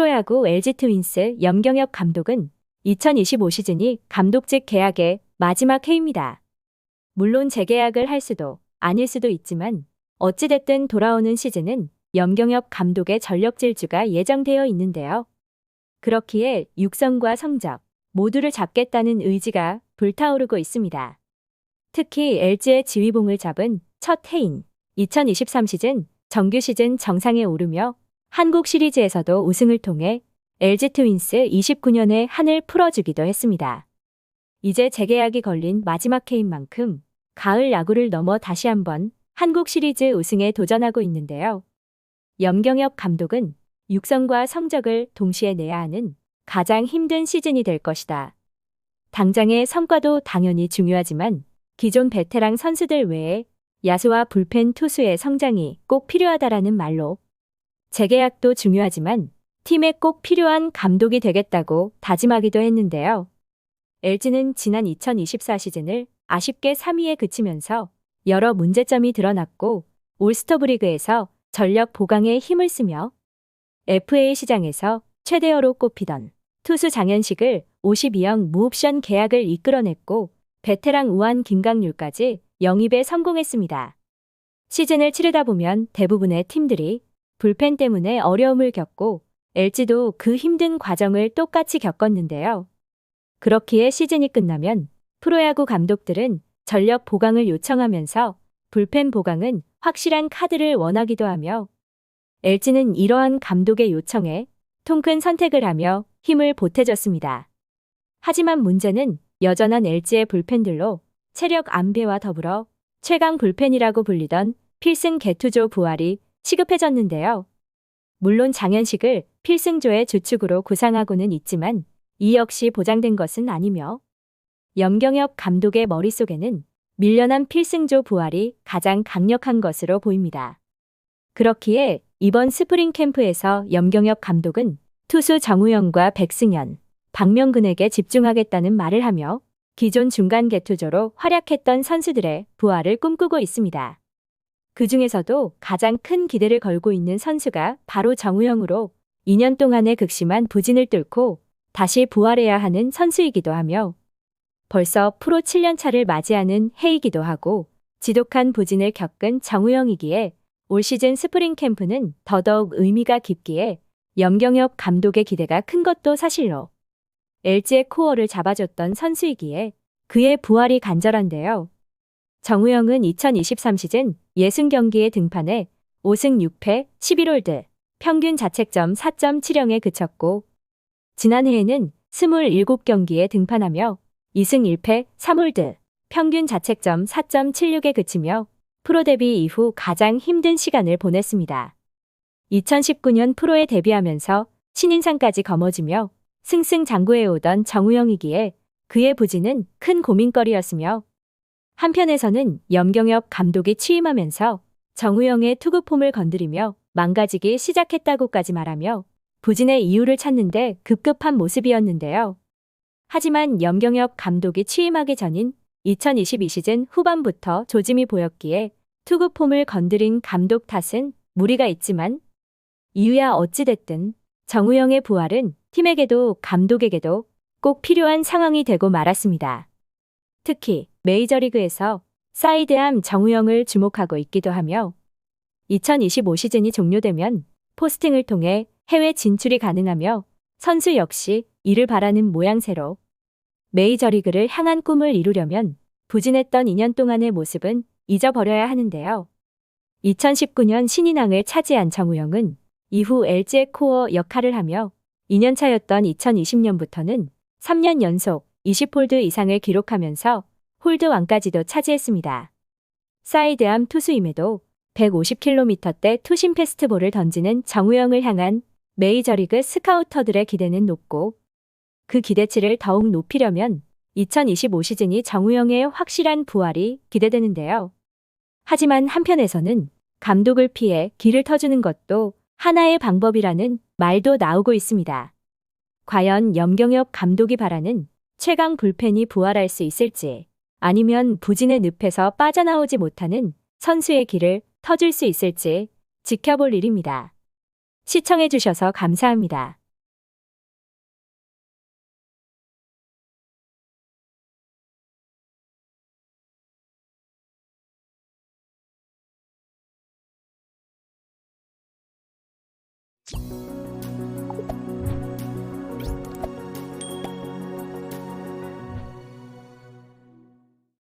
프로야구 LG 트윈스 염경엽 감독은 2025 시즌이 감독직 계약의 마지막 해입니다. 물론 재계약을 할 수도 아닐 수도 있지만 어찌됐든 돌아오는 시즌은 염경엽 감독의 전력 질주가 예정되어 있는데요. 그렇기에 육성과 성적 모두를 잡겠다는 의지가 불타오르고 있습니다. 특히 LG의 지휘봉을 잡은 첫 해인 2023 시즌 정규 시즌 정상에 오르며 한국 시리즈에서도 우승을 통해 LG 트윈스 29년의 한을 풀어주기도 했습니다. 이제 재계약이 걸린 마지막 해인 만큼 가을 야구를 넘어 다시 한번 한국 시리즈 우승에 도전하고 있는데요. 염경엽 감독은 육성과 성적을 동시에 내야 하는 가장 힘든 시즌이 될 것이다. 당장의 성과도 당연히 중요하지만 기존 베테랑 선수들 외에 야수와 불펜 투수의 성장이 꼭 필요하다라는 말로 재계약도 중요하지만 팀에 꼭 필요한 감독이 되겠다고 다짐하기도 했는데요. LG는 지난 2024 시즌을 아쉽게 3위에 그치면서 여러 문제점이 드러났고 올스터 브리그에서 전력 보강에 힘을 쓰며 FA 시장에서 최대어로 꼽히던 투수 장현식을 52형 무옵션 계약을 이끌어냈고 베테랑 우한 김강률까지 영입에 성공했습니다. 시즌을 치르다 보면 대부분의 팀들이 불펜 때문에 어려움을 겪고 LG도 그 힘든 과정을 똑같이 겪었는데요. 그렇기에 시즌이 끝나면 프로야구 감독들은 전력 보강을 요청하면서 불펜 보강은 확실한 카드를 원하기도 하며 LG는 이러한 감독의 요청에 통큰 선택을 하며 힘을 보태줬습니다. 하지만 문제는 여전한 LG의 불펜들로 체력 안배와 더불어 최강 불펜이라고 불리던 필승 개투조 부활이 시급해졌는데요. 물론 장현식을 필승조의 주축으로 구상하고는 있지만 이 역시 보장된 것은 아니며 염경엽 감독의 머릿속에는 밀려난 필승조 부활이 가장 강력한 것으로 보입니다. 그렇기에 이번 스프링 캠프에서 염경엽 감독은 투수 정우영과 백승현, 박명근에게 집중하겠다는 말을 하며 기존 중간 개투조로 활약했던 선수들의 부활을 꿈꾸고 있습니다. 그 중에서도 가장 큰 기대를 걸고 있는 선수가 바로 정우영으로 2년 동안의 극심한 부진을 뚫고 다시 부활해야 하는 선수이기도 하며 벌써 프로 7년 차를 맞이하는 해이기도 하고 지독한 부진을 겪은 정우영이기에 올 시즌 스프링 캠프는 더더욱 의미가 깊기에 염경엽 감독의 기대가 큰 것도 사실로 LG의 코어를 잡아줬던 선수이기에 그의 부활이 간절한데요. 정우영은 2023 시즌 60경기에 등판해 5승 6패 11홀드, 평균 자책점 4.70에 그쳤고 지난해에는 27경기에 등판하며 2승 1패 3홀드, 평균 자책점 4.76에 그치며 프로 데뷔 이후 가장 힘든 시간을 보냈습니다. 2019년 프로에 데뷔하면서 신인상까지 거머쥐며 승승장구해 오던 정우영이기에 그의 부진은 큰 고민거리였으며 한편에서는 염경엽 감독이 취임하면서 정우영의 투구폼을 건드리며 망가지기 시작했다고까지 말하며 부진의 이유를 찾는데 급급한 모습이었는데요. 하지만 염경엽 감독이 취임하기 전인 2022 시즌 후반부터 조짐이 보였기에 투구폼을 건드린 감독 탓은 무리가 있지만 이유야 어찌됐든 정우영의 부활은 팀에게도 감독에게도 꼭 필요한 상황이 되고 말았습니다. 특히 메이저리그에서 사이드암 정우영을 주목하고 있기도 하며 2025 시즌이 종료되면 포스팅을 통해 해외 진출이 가능하며 선수 역시 이를 바라는 모양새로 메이저리그를 향한 꿈을 이루려면 부진했던 2년 동안의 모습은 잊어버려야 하는데요. 2019년 신인왕을 차지한 정우영은 이후 LG의 코어 역할을 하며 2년차였던 2020년부터는 3년 연속 20홀드 이상을 기록하면서 홀드 왕까지도 차지했습니다. 사이드암 투수임에도 150km대 투심 페스트볼을 던지는 정우영을 향한 메이저리그 스카우터들의 기대는 높고 그 기대치를 더욱 높이려면 2025 시즌이 정우영의 확실한 부활이 기대되는데요. 하지만 한편에서는 감독을 피해 길을 터주는 것도 하나의 방법이라는 말도 나오고 있습니다. 과연 염경엽 감독이 바라는 최강 불펜이 부활할 수 있을지 아니면 부진의 늪에서 빠져나오지 못하는 선수의 길을 터줄 수 있을지 지켜볼 일입니다. 시청해주셔서 감사합니다. you